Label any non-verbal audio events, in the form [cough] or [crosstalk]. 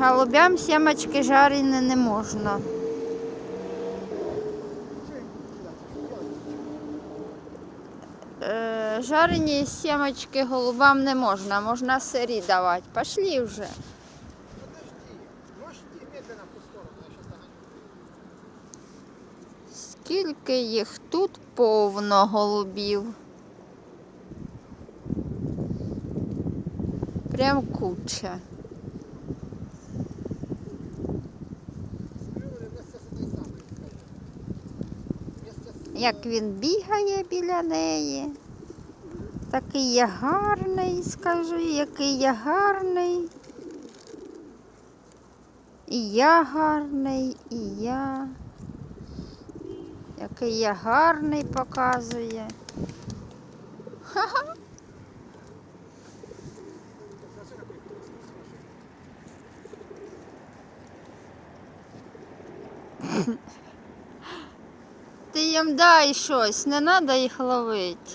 Голубям сімочки жарені не можна. Е, Жарені сімочки голубам не можна, можна сирі давати. Пошли вже. Скільки їх тут повно голубів. Прям куча. Як він бігає біля неї. Такий я гарний, скажи, який я гарний. І я гарний, і я. Який я гарний показує. [laughs] Ти їм дай щось, не треба їх ловити.